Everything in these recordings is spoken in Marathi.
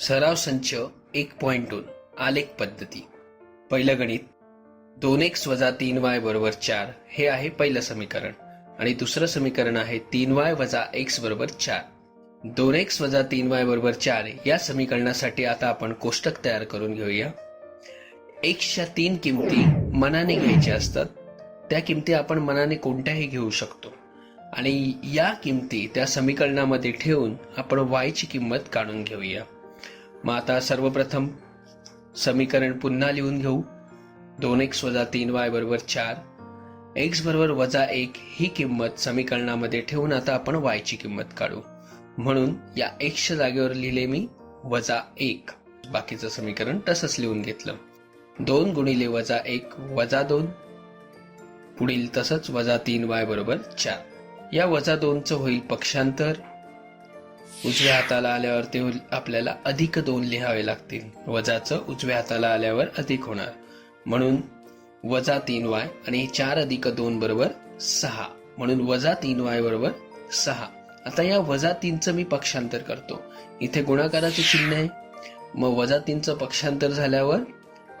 सराव संच एक पॉइंट दोन आलेख पद्धती. पहिलं गणित दोन एक्स वजा तीन वाय बरोबर चार हे आहे पहिलं समीकरण. आणि दुसरं समीकरण आहे तीन वाय वजा एक्स बरोबर चार. दोन एक्स वजा तीन वाय बरोबर चार या समीकरणासाठी आता आपण कोष्टक तयार करून घेऊया. एक्सच्या तीन किमती मनाने घ्यायच्या असतात. त्या किमती आपण मनाने कोणत्याही घेऊ शकतो. आणि या किमती त्या समीकरणामध्ये ठेवून आपण वायची किंमत काढून घेऊया. मग आता सर्वप्रथम समीकरण पुन्हा लिहून घेऊ. दोन एक्स वजा तीन वाय बरोबर चार. एक्स बरोबर वजा एक ही किंमत समीकरणामध्ये ठेवून आता आपण वायची किंमत काढू. म्हणून या एक्सच्या जागेवर लिहिले मी वजा एक. बाकीचं समीकरण तसंच लिहून घेतलं. दोन गुणिले वजा एक वजा दोन. पुढील तसंच वजा तीन वाय बरोबर चार. या वजा दोनचं होईल पक्षांतर. उजव्या हाताला आल्यावर ते आपल्याला अधिक दोन लिहावे लागतील. वजाचं उजव्या हाताला आल्यावर अधिक होणार. म्हणून वजा तीन वाय आणि चार अधिक दोन बरोबर सहा. म्हणून वजा तीन वाय बरोबर सहा. आता या वजा तीनचं मी पक्षांतर करतो. इथे गुणाकाराचे चिन्ह आहे. मग वजा तीनचं पक्षांतर झाल्यावर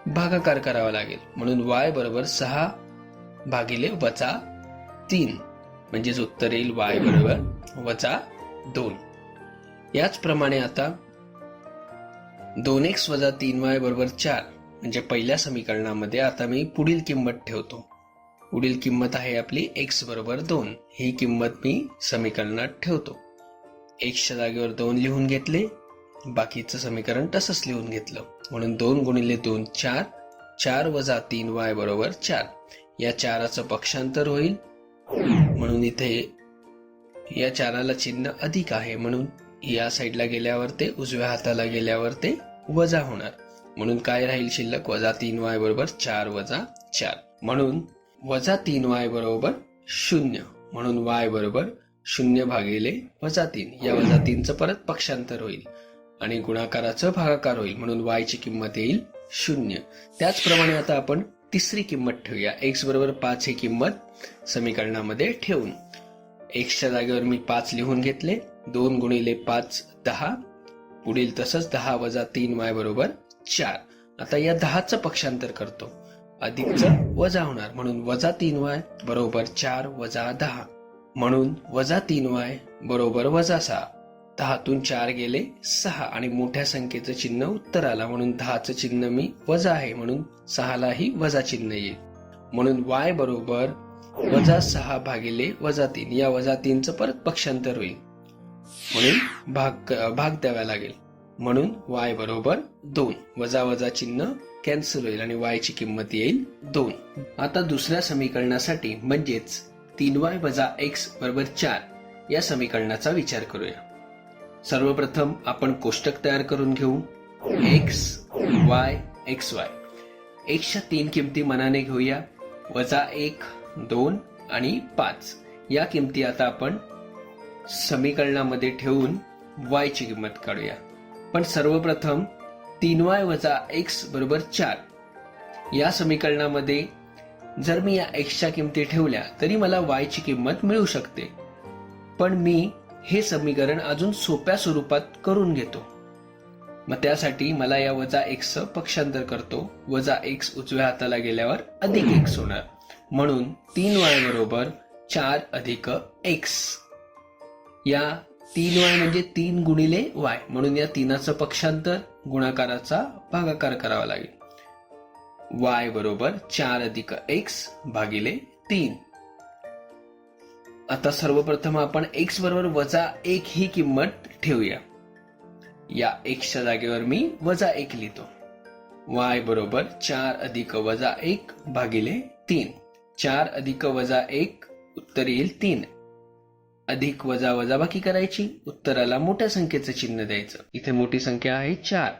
भागाकार करावा लागेल. म्हणून वाय बरोबर सहा भागिले वजा तीन. म्हणजेच उत्तर येईल वाय बरोबर वजा दोन. याचप्रमाणे आता दोन एक्स वजा तीन वाय बरोबर चार म्हणजे पहिल्या समीकरणामध्ये आता मी पुढील किंमत ठेवतो. पुढील किंमत आहे आपली एक्स बरोबर दोन. ही किंमत मी समीकरणात ठेवतो. एक्सच्या जागेवर दोन लिहून घेतले. बाकीचं समीकरण तसंच लिहून घेतलं. म्हणून दोन गुणिले दोन चार चार वजा तीन वाय बरोबर चार. या चाराचं पक्षांतर होईल. म्हणून इथे या चाराला चिन्ह अधिक आहे म्हणून या साईडला गेल्यावर ते उजव्या हाताला गेल्यावर ते वजा होणार. म्हणून काय राहील शिल्लक? वजा तीन वाय बरोबर चार वजा चार. म्हणून वजा तीन वाय बरोबर शून्य. म्हणून वाय बरोबर शून्य भागिले वजा तीन. या वजा तीनचं परत पक्षांतर होईल आणि गुणाकाराचं भागाकार होईल. म्हणून वायची ची किंमत येईल शून्य. त्याचप्रमाणे आता आपण तिसरी किंमत ठेवूया. एक्स बरोबर पाच ही किंमत समीकरणामध्ये ठेवून. एक्सच्या जागेवर मी पाच लिहून घेतले दोन गुणिले पाच दहा. पुढील तसंच दहा वजा तीन वाय बरोबर चार. आता या दहाचं पक्षांतर करतो. अधिकचं वजा होणार. म्हणून वजा तीन वाय बरोबर चार वजा दहा. म्हणून वजा तीन वाय बरोबर वजा सहा. दहातून चार गेले सहा. आणि मोठ्या संख्येचं चिन्ह उत्तर आला म्हणून दहाचं चिन्ह मी वजा आहे. म्हणून सहालाही वजा चिन्ह येईल. म्हणून वाय बरोबर वजा सहा भागिले वजा तीन. या वजा तीनचं परत पक्षांतर होईल. म्हणून भाग भाग द्यावा लागेल. म्हणून वाय बरोबर दोन. वजा वजा चिन्ह कॅन्सल होईल आणि वाय ची किंमत येईल दोन. आता दुसऱ्या समीकरणासाठी म्हणजेच तीन वाय वजा एक्स बरोबर चार या समीकरणाचा विचार करूया. सर्वप्रथम आपण कोष्टक तयार करून घेऊ. एक्स वाय एक्स वाय एक्सच्या तीन किमती मनाने घेऊया. वजा एक दोन आणि पाच. या किमती आता आपण समीकरणामध्ये ठेवून वायची ची किंमत काढूया. पण सर्वप्रथम तीन वाय वजा एक्स बरोबर चार. या समीकरणामध्ये जर मी या एक्सच्या किमती ठेवल्या तरी मला वायची ची किंमत मिळू शकते. पण मी हे समीकरण अजून सोप्या स्वरूपात करून घेतो. मग त्यासाठी मला या वजा एक्स पक्षांतर करतो. वजा एक्स उजव्या हाताला गेल्यावर अधिक एक्स होणार. म्हणून तीन वाय बरोबर चार अधिक एक्स. या तीन वाय म्हणजे तीन गुणिले वाय. म्हणून या तीनाचं पक्षांतर गुणाकाराचा भागाकार करावा लागेल. वाय बरोबर चार अधिक एक्स भागिले तीन. आता सर्वप्रथम आपण एक्स बरोबर वजा एक ही किंमत ठेवूया. या एक्सच्या जागेवर मी वजा एक लिहितो. वाय बरोबर चार अधिक वजा एक भागिले तीन. चार अधिक वजा एक उत्तर येईल तीन. अधिक वजा वजाबाकी करायची उत्तराला मोठ्या संख्येचं चिन्ह द्यायचं. इथे मोठी संख्या आहे चार.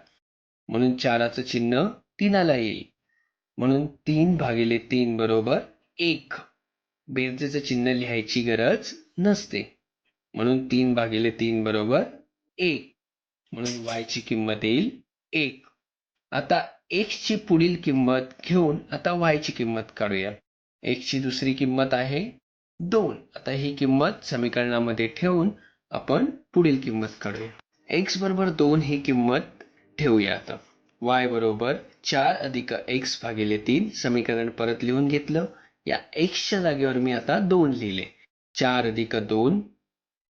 म्हणून चाराचं चिन्ह तीनाला येईल. म्हणून तीन भागिले तीन बरोबर एक. बेरजेचं चिन्ह लिहायची गरज नसते. म्हणून तीन भागिले तीन बरोबर एक. म्हणून वायची किंमत येईल एक. आता एक्सची पुढील किंमत घेऊन आता वायची किंमत काढूया. X दुसरी किंमत आहे दोन. आता ही किंमत समीकरणामध्ये ठेवून आपण पुढील किंमत काढूया. एक्स बरोबर दोन ही किंमत ठेवूया आता. वाय बरोबर चार अधिक एक्स भागिले तीन समीकरण परत लिहून घेतलं. या एक्सच्या जागेवर मी आता दोन लिहिले. चार अधिक दोन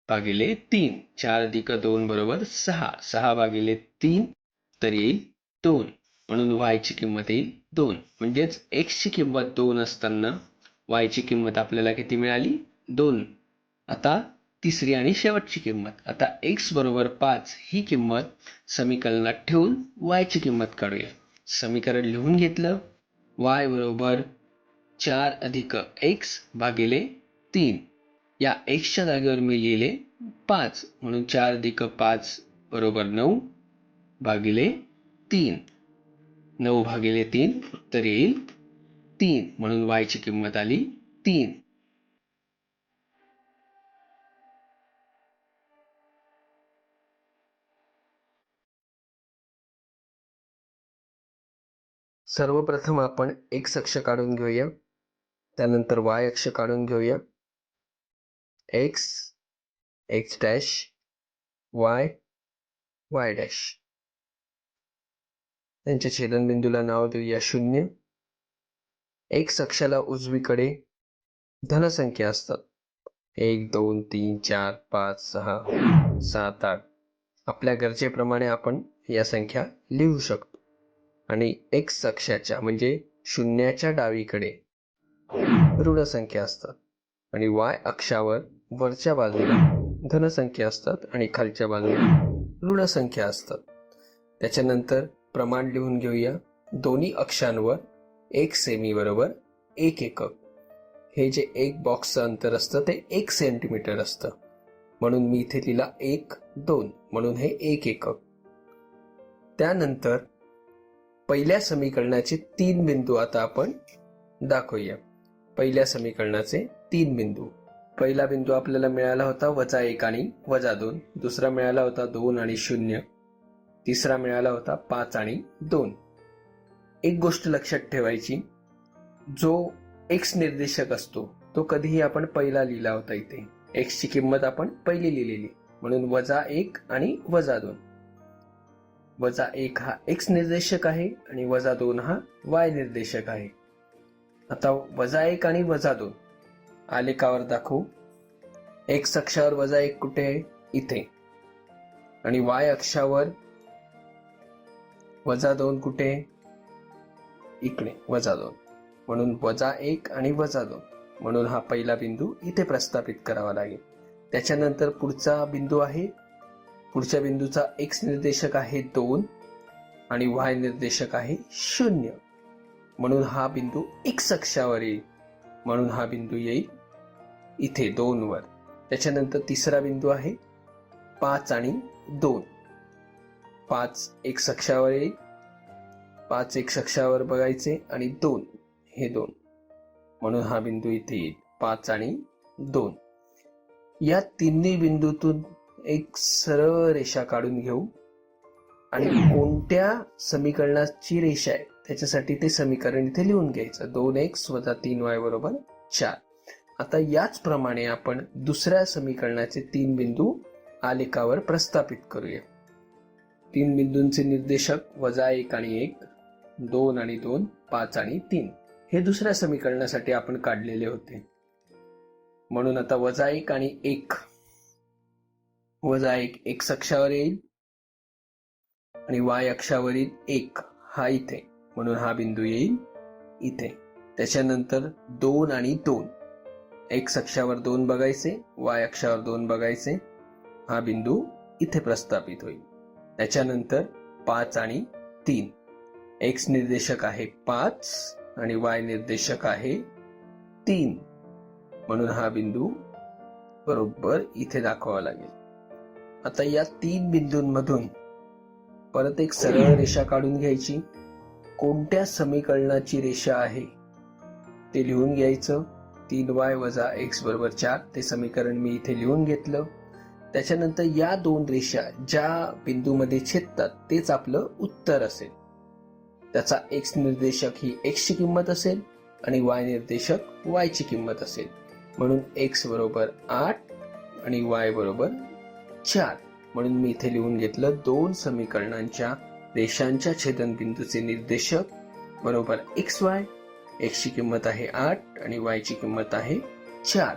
भागिले तीन. चार अधिक दोन बरोबर सहा. सहा भागिले तीन तर येईल दोन. म्हणून वायची किंमत येईल दोन. म्हणजेच एक्सची किंमत दोन असताना वायची किंमत आपल्याला किती मिळाली? दोन. आता तिसरी आणि शेवटची किंमत. आता एक्स बरोबर पाच ही किंमत समीकरणात ठेवून वायची किंमत काढूया. समीकरण लिहून घेतलं. वाय बरोबर चार अधिक एक्स भागिले तीन. या एक्सच्या जागेवर मी लिहिले पाच. म्हणून चार अधिक पाच बरोबर नऊ भागिले तीन. नऊ भागिले तीन उत्तर येईल तीन. म्हणून वायची ची किंमत आली तीन. सर्वप्रथम आपण x अक्ष काढून घेऊया. त्यानंतर y अक्ष काढून घेऊया. X x dash y y dash. त्यांच्या छेदनबिंदूला नाव देऊया शून्य. एक अक्षाला उजवीकडे धनसंख्या असतात. एक दोन तीन चार पाच सहा सात आठ. आपल्या गरजेप्रमाणे आपण या संख्या लिहू शकतो. आणि एक अक्षाच्या म्हणजे शून्याच्या डावीकडे ऋण संख्या असतात. आणि वाय अक्षावर वरच्या बाजूला धनसंख्या असतात आणि खालच्या बाजूला ऋण संख्या असतात. त्याच्यानंतर प्रमाण लिहून घेऊया. दोन्ही अक्षांवर एक सेमी बरोबर एक एकक. हे जे एक बॉक्सचं अंतर असतं ते एक सेंटीमीटर असतं. म्हणून मी इथे लिहिला एक दोन. म्हणून हे एक एकक. त्यानंतर पहिल्या समीकरणाचे तीन बिंदू आता आपण दाखवूया. पहिल्या समीकरणाचे तीन बिंदू. पहिला बिंदू आपल्याला मिळाला होता वजा एक आणि वजा दोन. दुसरा मिळाला होता दोन आणि शून्य. तिसरा मिळाला होता पाच आणि दोन. एक गोष्ट लक्षात ठेवायची जो एक्स निर्देशक असतो तो कधीही आपण पहिला लिहिला होता इथे. एक्सची किंमत आपण पहिली लिहिलेली म्हणून वजा एक आणि वजा दोन. वजा एक हा एक्स निर्देशक आहे आणि वजा दोन हा वाय निर्देशक आहे. आता वजा एक आणि वजा दोन. आलेखावर दाखवू. एक्स अक्षावर वजा एक कुठे आहे? इथे. आणि वाय अक्षावर वजा दोन कुठे? इकडे वजा दोन. म्हणून वजा एक आणि वजा दोन. म्हणून हा पहिला बिंदू इथे प्रस्थापित करावा लागेल. त्याच्यानंतर पुढचा बिंदू आहे. पुढच्या बिंदूचा एक्स निर्देशक आहे दोन आणि वाय निर्देशक आहे शून्य. म्हणून हा बिंदू एक्स अक्षावर येईल म्हणून हा बिंदू येईल इथे दोन वर. त्याच्यानंतर तिसरा बिंदू आहे पाच आणि दोन. पाच एक सक्षावर येईल. पाच एक सक्षावर बघायचे आणि दोन हे दोन. म्हणून हा बिंदू इथे येईल. पाच आणि दोन. या तिन्ही बिंदूतून एक सरळ रेषा काढून घेऊ. आणि कोणत्या समीकरणाची रेषा आहे त्याच्यासाठी ते समीकरण इथे लिहून घ्यायचं. दोन एक्स वजा तीन वाय बरोबर चार. आता याचप्रमाणे आपण दुसऱ्या समीकरणाचे तीन बिंदू आलेखावर प्रस्थापित करूया. तीन बिंदूंचे निर्देशक वजा एक आणि एक दोन आणि दोन पाच आणि तीन. हे दुसऱ्या समीकरणासाठी आपण काढलेले होते. म्हणून आता वजा एक आणि एक. वजा एक एक्स अक्षावर येईल आणि वाय अक्षावरील एक हा इथे. म्हणून हा बिंदू येईल इथे. त्याच्यानंतर दोन आणि दोन. एक्स अक्षावर दोन बघायचे वाय अक्षावर दोन बघायचे. हा बिंदू इथे प्रस्थापित होईल. त्याच्यानंतर पाच आणि तीन. एक्स निर्देशक आहे पाच आणि वाय निर्देशक आहे तीन. म्हणून हा बिंदू बरोबर इथे दाखवावा लागेल. आता या तीन बिंदूंमधून परत एक सरळ रेषा काढून घ्यायची. कोणत्या समीकरणाची रेषा आहे? ते लिहून घ्यायचं. तीन वाय वजा एक्स बरोबर चार. ते समीकरण मी इथे लिहून घेतलं. त्याच्यानंतर या दोन रेषा ज्या बिंदूमध्ये छेदतात तेच आपलं उत्तर असेल. त्याचा एक्स निर्देशक ही एक्सची किंमत असेल आणि वाय निर्देशक वायची किंमत असेल. म्हणून एक्स बरोबर आठ आणि वाय बरोबर चार. म्हणून मी इथे लिहून घेतलं दोन समीकरणांच्या रेषांच्या छेदनबिंदूचे निर्देशक बरोबर एक्स वाय एक्सची किंमत आहे आठ आणि वायची किंमत आहे चार.